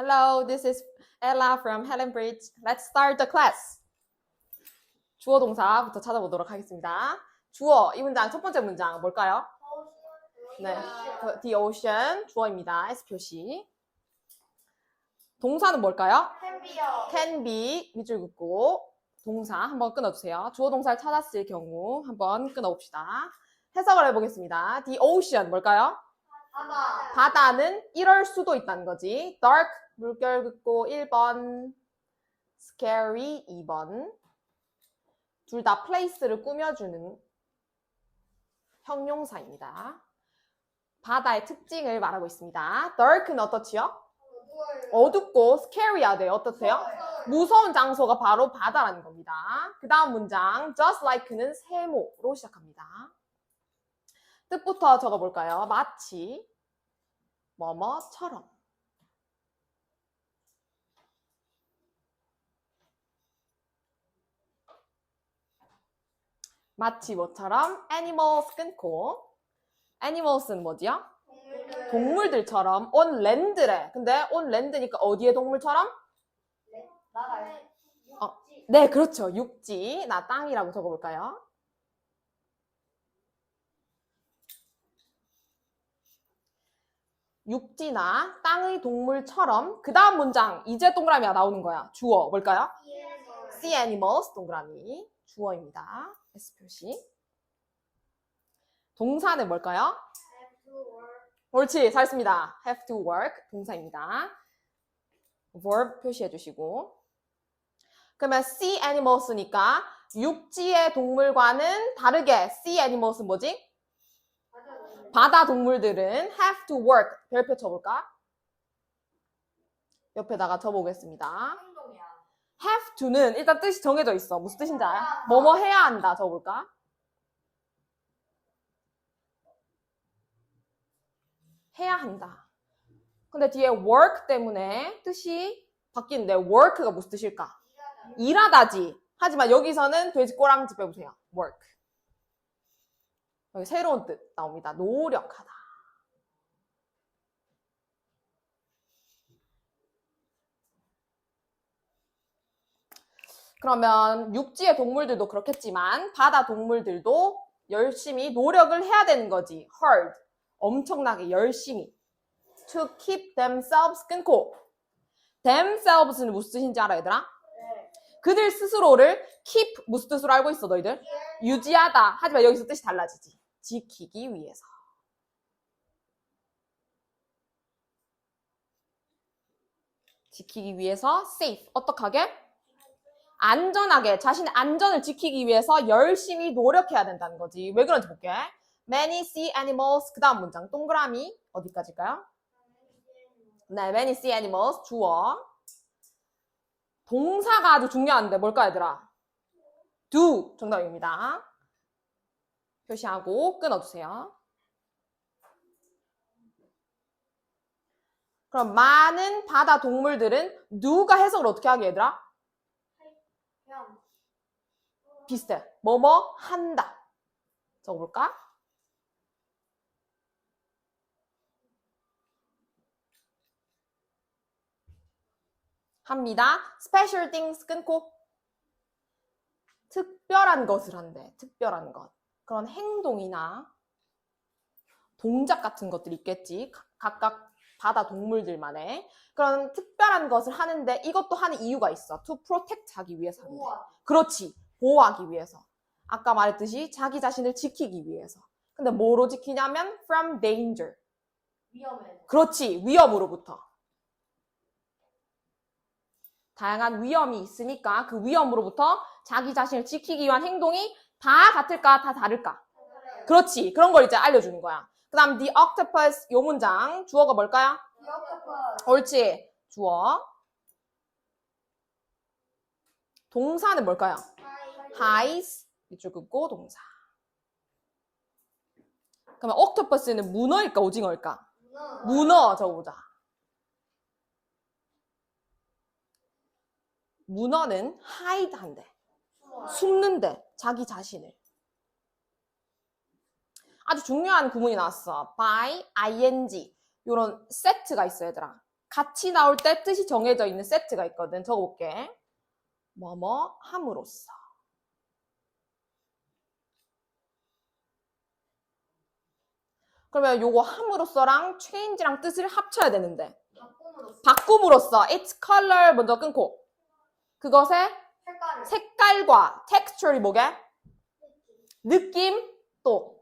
Hello, this is Ella from Helen Bridge. Let's start the class. 주어 동사부터 찾아보도록 하겠습니다. 주어, 이 문장, 첫 번째 문장 뭘까요? 네, 그 the ocean, 주어입니다. S 표시. 동사는 뭘까요? 햄비어. can be, 밑줄 긋고, 동사 한번 끊어주세요. 주어 동사를 찾았을 경우 한번 끊어봅시다. 해석을 해보겠습니다. The ocean 뭘까요? 바다. 바다는 이럴 수도 있다는 거지. dark, 물결 긋고 1번, scary 2번. 둘 다 place를 꾸며주는 형용사입니다. 바다의 특징을 말하고 있습니다. dark는 어떻지요? 어둡고 scary해야 돼요. 어떻대요? 무서운 장소가 바로 바다라는 겁니다. 그 다음 문장, just like는 세모로 시작합니다. 뜻부터 적어볼까요? 마치, 뭐뭐처럼. 마치 뭐처럼 animals 끊고 animals는 뭐지요? 동물들 처럼 on land래. 근데 on land니까 어디의 동물처럼? 나라에. 어. 네, 그렇죠. 육지. 나 땅이라고 적어볼까요? 육지나 땅의 동물처럼 그 다음 문장 이제 동그라미가 나오는 거야. 주어 뭘까요? sea animals 동그라미 주어입니다. S 표시. 동사는 뭘까요? 옳지, 잘했습니다. have to work 동사입니다. verb 표시해 주시고 그러면 sea animals니까 육지의 동물과는 다르게 sea animals는 뭐지? 바다 동물들은 have to work 별표 쳐볼까? 옆에다가 쳐보겠습니다. Have to는 일단 뜻이 정해져 있어. 무슨 뜻인지 알아? 뭐뭐 해야 한다. 적어볼까? 해야 한다. 근데 뒤에 work 때문에 뜻이 바뀌는데 work가 무슨 뜻일까? 일하다지. 하지만 여기서는 돼지 꼬랑지 빼보세요. work. 여기 새로운 뜻 나옵니다. 노력하다. 그러면 육지의 동물들도 그렇겠지만 바다 동물들도 열심히 노력을 해야 되는 거지. hard. 엄청나게 열심히. to keep themselves 끊고. themselves는 무슨 뜻인지 알아, 얘들아? 그들 스스로를 keep 무슨 뜻으로 알고 있어, 너희들? 유지하다. 하지만 여기서 뜻이 달라지지. 지키기 위해서. 지키기 위해서 safe. 어떡하게? 안전하게 자신의 안전을 지키기 위해서 열심히 노력해야 된다는 거지. 왜 그런지 볼게. Many sea animals. 그 다음 문장. 동그라미. 어디까지일까요? 네, many sea animals. 주어. 동사가 아주 중요한데 뭘까 얘들아? do. 정답입니다. 표시하고 끊어주세요. 그럼 많은 바다 동물들은 누가 해석을 어떻게 하게 얘들아? 비슷해. 뭐뭐 한다. 적어볼까? 합니다. special things 끊고 특별한 것을 한대. 특별한 것. 그런 행동이나 동작 같은 것들이 있겠지. 가- 각각 바다 동물들만의 그런 특별한 것을 하는데 이것도 하는 이유가 있어. to protect 하기 위해서 하는데. 그렇지. 보호하기 위해서. 아까 말했듯이 자기 자신을 지키기 위해서. 근데 뭐로 지키냐면 from danger. 위험해. 그렇지. 위험으로부터. 다양한 위험이 있으니까 그 위험으로부터 자기 자신을 지키기 위한 행동이 다 같을까? 다 다를까? 그렇지. 그런 걸 이제 알려주는 거야. 그 다음 the octopus 요 문장 주어가 뭘까요? 옳지. 주어. 동사는 뭘까요? hides 밑줄 긋고 동사. 그러면 octopus는 문어일까 오징어일까? 문어 적어보자. 문어는 hide 한대. 숨는데 자기 자신을. 아주 중요한 구문이 나왔어. by ing. 요런 세트가 있어 얘들아. 같이 나올 때 뜻이 정해져 있는 세트가 있거든. 적어볼게. 뭐뭐 함으로써. 그러면 요거 함으로써랑 change랑 뜻을 합쳐야 되는데 바꿈으로써 바꿈으로써 its color 먼저 끊고 그것의 색깔과 texture이 뭐게? 느낌 또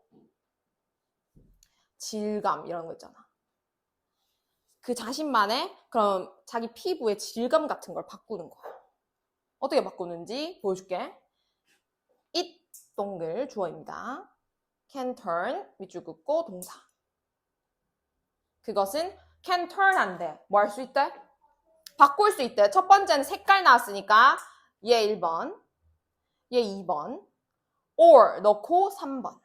질감 이런 거 있잖아. 그 자신만의 그럼 자기 피부의 질감 같은 걸 바꾸는 거야. 어떻게 바꾸는지 보여줄게. it 동글 주어입니다. can turn 밑줄 긋고 동사. 그것은 can turn 한데 뭐 할 수 있대? 바꿀 수 있대. 첫 번째는 색깔 나왔으니까 얘 1번, 얘 2번, or 넣고 3번.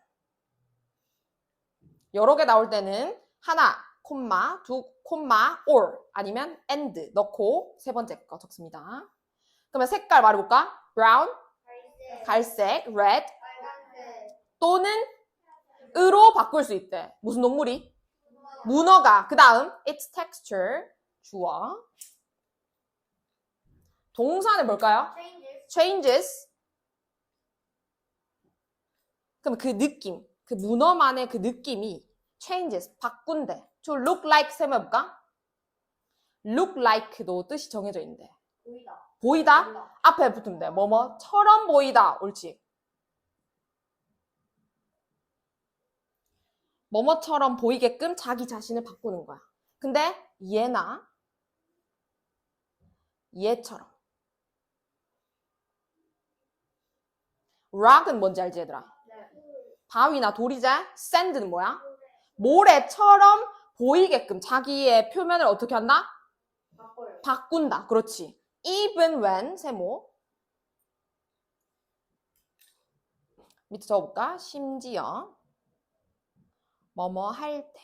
여러 개 나올 때는 하나, 콤마, 두, 콤마, or 아니면 and 넣고 세 번째 거 적습니다. 그러면 색깔 말해볼까? brown, 갈색 red 또는 으로 바꿀 수 있대. 무슨 동물이? 문어가. 그 다음 its texture 주어. 동사는 뭘까요? changes changes. 그럼 그 느낌, 그 문어만의 그 느낌이 changes, 바꾼대. to look like 세면볼까? look like도 뜻이 정해져 있는데. 보이다 보이다? 보이다 앞에 붙으면 돼. 뭐뭐처럼 보이다. 옳지. 뭐뭐처럼 보이게끔 자기 자신을 바꾸는 거야. 근데 얘나 얘처럼. rock은 뭔지 알지 얘들아? 네 바위나 돌이지? sand는 뭐야? 모래처럼 보이게끔 자기의 표면을 어떻게 한다? 바꿔요 바꾼다. 그렇지. even when 세모. 밑에 적어볼까? 심지어 뭐뭐 할 때.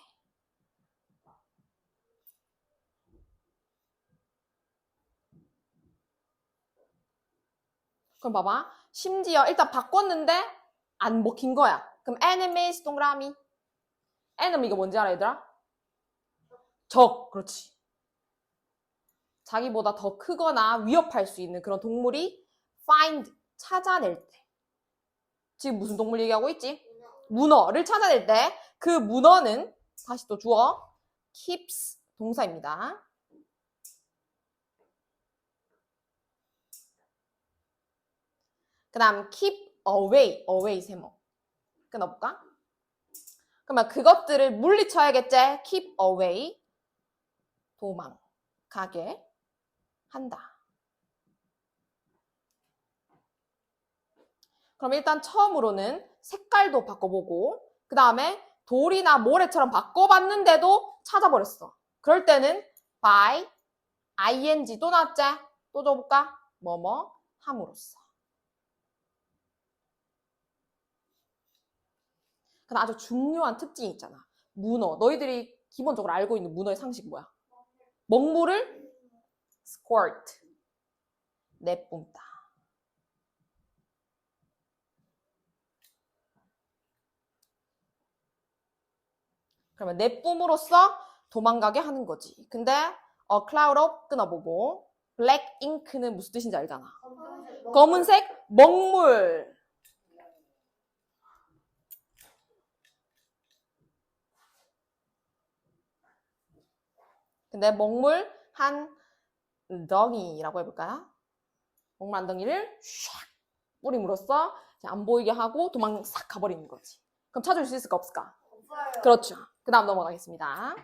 그럼 봐봐. 심지어 일단 바꿨는데 안 먹힌 거야. 그럼 enemies 동그라미. enemy가 뭔지 알아 얘들아? 적. 그렇지. 자기보다 더 크거나 위협할 수 있는 그런 동물이 find 찾아낼 때 지금 무슨 동물 얘기하고 있지? 문어를 찾아낼 때 그 문어는 다시 또 주어 keeps 동사입니다. 그 다음 keep away, away 세모 끊어볼까? 그러면 그것들을 물리쳐야겠지? keep away 도망가게 한다. 그럼 일단 처음으로는 색깔도 바꿔보고 그 다음에 돌이나 모래처럼 바꿔봤는데도 찾아버렸어. 그럴 때는 by, ing 또 나왔지? 또 줘볼까? 뭐뭐 함으로써. 그다음 아주 중요한 특징이 있잖아. 문어. 너희들이 기본적으로 알고 있는 문어의 상식 뭐야? 먹물을 squirt. 내뿜다. 그러면 내뿜으로써 도망가게 하는 거지. 근데 어, up 끊어보고 black ink는 무슨 뜻인지 알잖아. 검은색 먹물. 근데 먹물 한 덩이라고 해볼까요? 먹물 한 덩이를 샥 뿌림으로써 안 보이게 하고 도망 싹 가버리는 거지. 그럼 찾을 수 있을까 없을까? 없어요 그렇죠. 그 다음 넘어가겠습니다.